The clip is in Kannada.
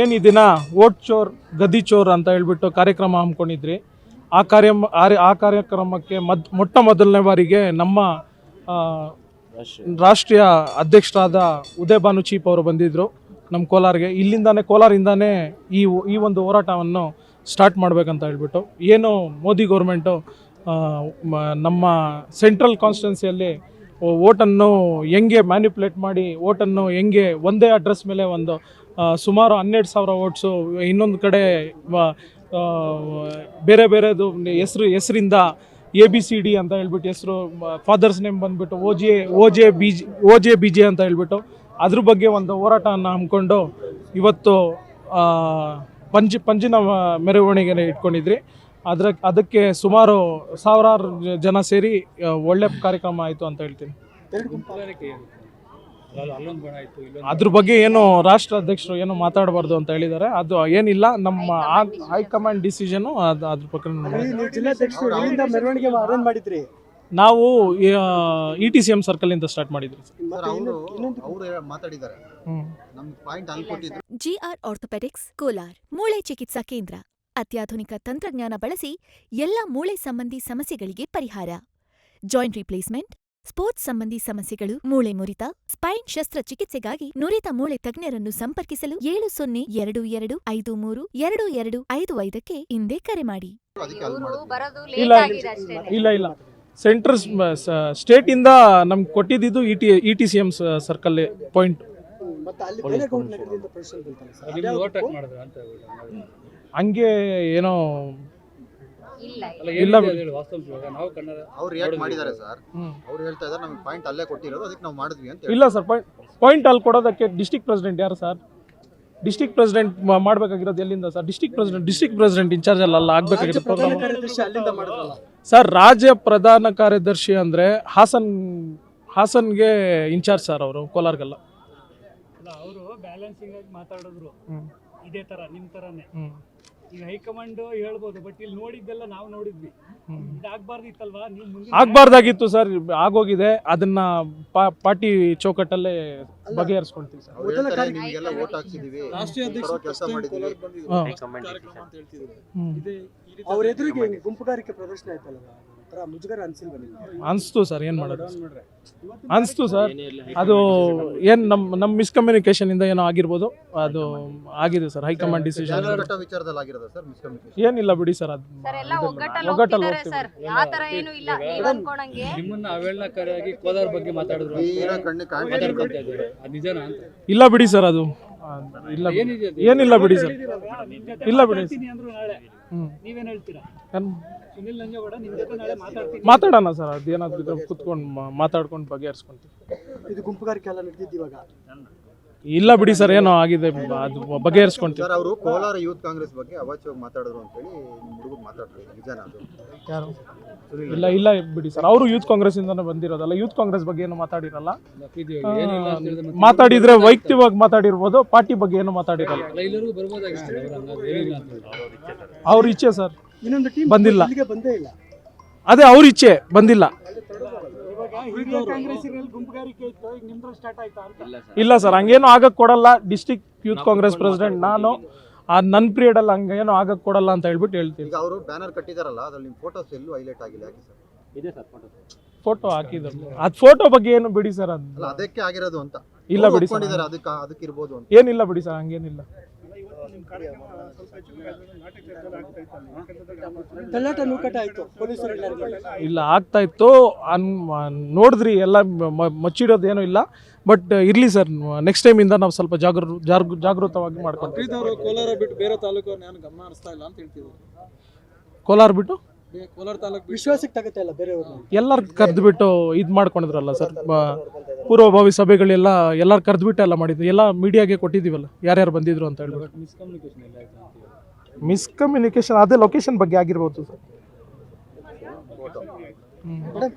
ಏನು ಈ ದಿನ ಓಟ್ ಚೋರ್ ಗದಿ ಚೋರ್ ಅಂತ ಹೇಳ್ಬಿಟ್ಟು ಕಾರ್ಯಕ್ರಮ ಹಮ್ಮಿಕೊಂಡಿದ್ರಿ. ಆ ಕಾರ್ಯ, ಆ ಕಾರ್ಯಕ್ರಮಕ್ಕೆ ಮದ್, ಮೊಟ್ಟ ಮೊದಲನೇ ಬಾರಿಗೆ ನಮ್ಮ ರಾಷ್ಟ್ರೀಯ ಅಧ್ಯಕ್ಷರಾದ ಉದಯ ಭಾನು ಚೀಪ್ ಅವರು ಬಂದಿದ್ದರು ನಮ್ಮ ಕೋಲಾರಿಗೆ. ಇಲ್ಲಿಂದಾನೆ, ಕೋಲಾರಿಂದಾನೇ ಈ ಈ ಒಂದು ಹೋರಾಟವನ್ನು ಸ್ಟಾರ್ಟ್ ಮಾಡಬೇಕಂತ ಹೇಳ್ಬಿಟ್ಟು. ಏನು ಮೋದಿ ಗೌರ್ಮೆಂಟು ನಮ್ಮ ಸೆಂಟ್ರಲ್ ಕಾನ್ಸ್ಟಿಟ್ಯೂನ್ಸಿಯಲ್ಲಿ ಓಟನ್ನು ಹೆಂಗೆ ಮ್ಯಾನಿಪ್ಯುಲೇಟ್ ಮಾಡಿ, ಓಟನ್ನು ಹೆಂಗೆ ಒಂದೇ ಅಡ್ರೆಸ್ ಮೇಲೆ ಒಂದು ಸುಮಾರು ಹನ್ನೆರಡು ಸಾವಿರ ಓಟ್ಸು ಇನ್ನೊಂದು ಕಡೆ ಬೇರೆ ಬೇರೆದು ಹೆಸರು, ಹೆಸರಿಂದ ಎ ಬಿ ಸಿ ಡಿ ಅಂತ ಹೇಳ್ಬಿಟ್ಟು ಹೆಸರು ಫಾದರ್ಸ್ ನೇಮ್ ಬಂದ್ಬಿಟ್ಟು O J O J B G O J B J ಅಂತ ಹೇಳ್ಬಿಟ್ಟು ಅದ್ರ ಬಗ್ಗೆ ಒಂದು ಹೋರಾಟವನ್ನು ಹಮ್ಮಿಕೊಂಡು ಇವತ್ತು ಪಂಜಿ ಪಂಜಿನ ಮೆರವಣಿಗೆ ಇಟ್ಕೊಂಡಿದ್ರಿ. ಅದ್ರ, ಅದಕ್ಕೆ ಸುಮಾರು ಸಾವಿರಾರು ಜನ ಸೇರಿ ಒಳ್ಳೆ ಕಾರ್ಯಕ್ರಮ ಆಯಿತು ಅಂತ ಹೇಳ್ತೀನಿ. ಅದ್ರ ಬಗ್ಗೆ ಏನು ರಾಷ್ಟ್ರ ಅಧ್ಯಕ್ಷರು ಏನು ಮಾತಾಡಬಾರ್ದು ಅಂತ ಹೇಳಿದ್ದಾರೆ. ಅದು ಏನಿಲ್ಲ ನಮ್ಮ ಹೈಕಮಾಂಡ್ ಡಿಸಿಷನ್ ಅದು ಅದ್ರ ಪ್ರಕಾರ ಮೆರವಣಿಗೆ ಅರೇಂಜ್ ಮಾಡಿದ್ರಿ? ನಾವು ಇ ಟಿ ಸಿ ಎಂ ಇಂದ ಸ್ಟಾರ್ಟ್ ಮಾಡಿದ್ರು ಜಿ ಅವರು ಆರ್ಥೋಪೆಟಿಕ್ಸ್ ಇನ್ನೊಂದು ಅವರು ಮಾತಾಡಿದ್ದಾರೆ. ಹ್ಞೂ ಪಾಯಿಂಟ್ ಅಲ್ಲಿ ಕೊಟ್ಟಿದ್ರು. ಜಿಆರ್ ಆರ್ಥೋಪೆಡಿಕ್ಸ್ ಕೋಲಾರ್ ಮೂಳೆ ಚಿಕಿತ್ಸಾ ಕೇಂದ್ರ. ಅತ್ಯಾಧುನಿಕ ತಂತ್ರಜ್ಞಾನ ಬಳಸಿ ಎಲ್ಲ ಮೂಳೆ ಸಂಬಂಧಿ ಸಮಸ್ಯೆಗಳಿಗೆ ಪರಿಹಾರ. ಜಾಯಿಂಟ್ ರಿಪ್ಲೇಸ್ಮೆಂಟ್ ಸ್ಪೋರ್ಟ್ಸ್ ಸಂಬಂಧಿ ಸಮಸ್ಯೆಗಳು ಮೂಳೆ ಮುರಿತ ಸ್ಪೈನ್ ಶಸ್ತ್ರಚಿಕಿತ್ಸೆಗಾಗಿ ನುರಿತ ಮೂಳೆ ತಜ್ಞರನ್ನು ಸಂಪರ್ಕಿಸಲು ಏಳು ಸೊನ್ನೆ ಎರಡು ಎರಡು ಐದು ಮೂರು ಎರಡು ಎರಡು ಐದು ಐದಕ್ಕೆ ಹಿಂದೆ ಕರೆ ಮಾಡಿ. ಇಲ್ಲ ಇಲ್ಲ ಇಲ್ಲ ಸೆಂಟ್ರ್ ಸ್ಟೇಟಿಂದ ನಮ್ಗೆ ಕೊಟ್ಟಿದ್ದು E T E T C M circle point? ಹಂಗೆ ಏನೋ ಇಲ್ಲ ಇಲ್ಲ. ಅವ್ರು ರಿಯಾಕ್ಟ್ ಮಾಡಿದ್ದಾರೆ ಸರ್. ಅವ್ರು ಹೇಳ್ತಾ ಇದ್ದಾರೆ ನಮ್ಗೆ ಪಾಯಿಂಟ್ ಅಲ್ಲೇ ಕೊಟ್ಟಿರೋದು ಅದಕ್ಕೆ ನಾವು ಮಾಡಿದ್ವಿ ಅಂತ ಹೇಳಿ ಇಲ್ಲ ಸರ್ ಪಾಯಿಂಟ್ ಪಾಯಿಂಟ್ ಅಲ್ಲಿ ಕೊಡೋದಕ್ಕೆ ಡಿಸ್ಟಿಕ್ ಪ್ರೆಸಿಡೆಂಟ್ ಯಾರು ಸರ್? ಡಿಸ್ಟಿಕ್ ಪ್ರೆಸಿಡೆಂಟ್ ಮಾಡಬೇಕಾಗಿರೋದು ಎಲ್ಲಿಂದ sir? District president district president in charge ಅಲ್ಲ ಆಗಬೇಕಾಗಿರೋ ರಾಜ್ಯ ಪ್ರಧಾನ ಪ್ರೋಗ್ರಾಮ್ ಸರ್ ರಾಜ್ಯ ಪ್ರಧಾನ ಕಾರ್ಯದರ್ಶಿ ಅಂದರೆ ಹಾಸನ್ ಹಾಸನ್ಗೆ ಇನ್ಚಾರ್ಜ್ ಸರ್ ಅವರು ಕೋಲಾರ್ಗಲ್ಲ. ಅವರು ಬ್ಯಾಲೆನ್ಸಿಂಗ್ ಆಗಿ ಮಾತಾಡಿದ್ರು. ಇದೇ ತರ ನಿಮ್ ತರಾನೇ. ಹ್ಞೂ ಈಗ ಹೈಕಮಾಂಡ್ ಹೇಳ್ಬೋದು ಬಟ್ ಇಲ್ಲಿ ನೋಡಿದ್ದೆಲ್ಲ ನಾವು ನೋಡಿದ್ವಿ. ಇದಾಗಬಾರ್ದಿತ್ತಲ್ವಾ ನೀವು ಮುಂದೆ ಆಗ್ಬಾರ್ದಾಗಿತ್ತು ಸರ್ ಆಗೋಗಿದೆ. ಅದನ್ನ ಪಾ- ಪಾರ್ಟಿ ಚೌಕಟ್ಟಲ್ಲೇ ಬಗೆಹರಿಸ್ಕೊಳ್ತೀವಿ ಸರ್. ಅವ್ರು ಮೊದಲ ಕಾರ್ಯ- ನಿಮ್ಗೆಲ್ಲ ಓಟ್ ಹಾಕ್ಸಿದೀವಿ. ರಾಷ್ಟ್ರೀಯ ಅಧ್ಯಕ್ಷರು ಕೆಲಸ ಮಾಡಿದ್ವಿ. ಹಾಂ. ಹ್ಮ್. ಅವ್ರ ಎದುರಿಗೆ ಗುಂಪುಗಾರಿಕೆ ಪ್ರದರ್ಶನ ಆಯ್ತಲ್ಲ. ಮುಜುಗರ ಅನ್ಸಿಲ್ವ ನಿಮ್ಗೆ ಅನಿಸ್ತು ಸರ್ ಏನು ಮಾಡೋದು? ಅನಿಸ್ತು ಸರ್ ಅದು ಏನು ನಮ್ಮ ನಮ್ಮ ಮಿಸ್ಕಮ್ಯುನಿಕೇಶನ್ ಇಂದ ಏನೋ ಆಗಿರ್ಬೋದು ಅದು ಆಗಿದೆ ಸರ್ ಹೈಕಮಾಂಡ್ ಡಿಸಿಷನ್ ಚಾನಲ್ ಕಟ್ಟೋ ವಿಚಾರದಲ್ಲಿ ಆಗಿರೋದ ಸರ್ ಮಿಸ್ಕಮ್ಯುನಿಕೇಶನ್ ಏನಿಲ್ಲ ಬಿಡಿ ಸರ್ ಅದು ಸರ್ ಎಲ್ಲ ಒಗ್ಗಟ್ಟಲ್ಲಿ ಹೋಗ್ತೀವಿ. ಸರ್. ಆ ಏನು ಇಲ್ಲ. ನೀವ್ ಅನ್ಕೊಂಡಂಗೆ. ನಿಮ್ಮನ್ನ ಅವೇಳನಕಾರಿಯಾಗಿ ಕೋಲಾರ ಬಗ್ಗೆ ಮಾತಾಡಿದ್ರು ತೀರಾ ಕಣ್ಣು ಕಾಣ್ತಾ ಮಾತಾಡ್ಕೊಂತ ಇದ್ದಾರೆ. ಅದು ನಿಜನಾ ಇಲ್ಲ ಬಿಡಿ ಸರ್ ಅದು. ಇಲ್ಲ ಏನಿದೆ ಅದು? ಏನಿಲ್ಲ ಬಿಡಿ ಸರ್. ಇಲ್ಲ ಬಿಡಿ ನೀವೇನ್ ಹೇಳ್ತೀರಾ? ಸುನಿಲ್ ನಂಜೇಗೌಡ ನಿಮ್ ಜೊತೆ ನಾಳೆ ಮಾತಾಡ್ತೀನಿ. ಮಾತಾಡೋಣ ಸರ್ ಅದೇನಾದ್ರು ಕುತ್ಕೊಂಡು ಮಾತಾಡ್ಕೊಂಡು ಬಗೆಹರಿಸ್ಕೊಂತೀವಿ. ಇದು ಗುಂಪುಗಾರಿಕೆ ಎಲ್ಲ ನಡೆದಿದ್ದು ಇವಾಗ? ಇಲ್ಲ ಬಿಡಿ ಸರ್ ಏನೋ ಆಗಿದೆ ಅದು ಬಗೆಹರಿಸ್ಕೊಂತೀವಿ. ಸರ್ ಅವರು ಕೋಲಾರ ಯೂತ್ ಕಾಂಗ್ರೆಸ್ ಬಗ್ಗೆ ಅವಾಚ್ಯವಾಗಿ ಮಾತಾಡಿದ್ರು ಅಂತ ಹೇಳಿ ನಿಮ್ ಹುಡುಗರು ಮಾತಾಡ್ತಾರೆ ನಿಜಾನ ಅದು? ಯಾರು? ಇಲ್ಲ ಇಲ್ಲ ಬಿಡಿ ಸರ್ ಅವರು ಯೂತ್ ಕಾಂಗ್ರೆಸ್ ಇಂದಾನೆ ಬಂದಿರೋದಲ್ಲ ಯೂತ್ ಕಾಂಗ್ರೆಸ್ ಬಗ್ಗೆ ಏನು ಮಾತಾಡಿರಲ್ಲ? ಮಾತಾಡಿದ್ರೆ ವೈಯಕ್ತಿಕವಾಗಿ ಮಾತಾಡಿರ್ಬೋದು ಪಾರ್ಟಿ ಬಗ್ಗೆ ಏನು ಮಾತಾಡಿರಲ್ಲ. ಅವ್ರು ಇಚ್ಛೆ ಸರ್ ಇನ್ನೊಂದು ಟೀಮ್ ಬಂದಿಲ್ಲ. ಇಲ್ಲಿಗೆ ಬಂದೇ ಇಲ್ಲ. ಅದೇ ಅವ್ರ ಇಚ್ಛೆ ಬಂದಿಲ್ಲ. ಇಲ್ಲ ಸರ್. ಹಂಗೇನು ಆಗಕ್ ಕೊಡಲ್ಲ. ಡಿಸ್ಟಿಕ್ ಯೂತ್ ಕಾಂಗ್ರೆಸ್ ಪ್ರೆಸಿಡೆಂಟ್ ನಾನು ಆ ನನ್ನ ಪೀರಿಯಡ್ ಅಲ್ಲಿ ಹಂಗೇನು ಆಗಕ್ ಕೊಡಲ್ಲ ಅಂತ ಹೇಳ್ಬಿಟ್ಟು ಹೇಳ್ತೀನಿ. ಈಗ ಅವರು ಬ್ಯಾನರ್ ಕಟ್ಟಿದಾರಲ್ಲ ಅದ್ರಲ್ಲಿ ನಿಮ್ಮ ಫೋಟೋಸ್ ಎಲ್ಲೂ ಹೈಲೈಟ್ ಆಗಿಲ್ಲ ಯಾಕೆ ಸರ್? ಫೋಟೋ ಹಾಕಿದ್ರು. ಅದ್ ಫೋಟೋ ಬಗ್ಗೆ ಏನು ಬಿಡಿ ಸರ್ ಅದು. ಅದಕ್ಕೆ ಆಗಿರೋದು ಅಂತ. ಇಲ್ಲ ಬಿಡಿ ಸರ್. ಅದಕ್ಕೆ ಅದಕ್ಕೆ ಇರ್ಬೋದು ಅಂತ. ಏನಿಲ್ಲ ಬಿಡಿ ಸರ್ ಹಂಗೇನಿಲ್ಲ. ನೂಕಾಟ ಆಯ್ತು ಪೊಲೀಸರು ಇಲ್ಲ. ಆಗ್ತಾ ಇತ್ತು. ಅನ್ ನೋಡಿದ್ರಿ ಎಲ್ಲ ಮ- ಮಚ್ಚಿಡೋದು ಏನೂ ಇಲ್ಲ. ಬಟ್ ಇರಲಿ ಸರ್ ನೆಕ್ಸ್ಟ್ ಟೈಮಿಂದ ನಾವು ಸ್ವಲ್ಪ ಜಾಗೃ ಜಾಗೃ ಜಾಗೃತವಾಗಿ ಮಾಡ್ಕೊಂತೀವಿ. ಕೋಲಾರ ಬಿಟ್ಟು ಬೇರೆ ತಾಲೂಕು ನಾನು ಗಮನ ಹರಿಸ್ತಾ ಇಲ್ಲ ಅಂತ ಹೇಳ್ತಿದ್ರು. ಕೋಲಾರ ಬಿಟ್ಟು? ಕೋಲಾರ ತಾಲೂಕು ವಿಶ್ವಾಸಕ್ಕೆ ತಗತ್ತೆ ಇಲ್ಲ ಬೇರೆಯವ್ರನ್ನ ಎಲ್ಲರೂ ಕರೆದ್ಬಿಟ್ಟು ಇದು ಮಾಡ್ಕೊಂಡಿದ್ರಲ್ಲ ಸರ್ ಪೂರ್ವಭಾವಿ ಸಭೆಗಳೆಲ್ಲ ಎಲ್ಲರೂ ಕರೆದ್ಬಿಟ್ಟು ಎಲ್ಲ ಮಾಡಿದ್ವಿ ಎಲ್ಲ ಮೀಡಿಯಾಗೆ ಕೊಟ್ಟಿದ್ದೀವಲ್ಲ ಯಾರ್ಯಾರು ಬಂದಿದ್ರು ಅಂತ ಹೇಳ್ಬಿಟ್ಟು. ಮಿಸ್ಕಮ್ಯುನಿಕೇಶನ್ ಅದೇ ಲೊಕೇಶನ್ ಬಗ್ಗೆ ಆಗಿರ್ಬೋದು ಸರ್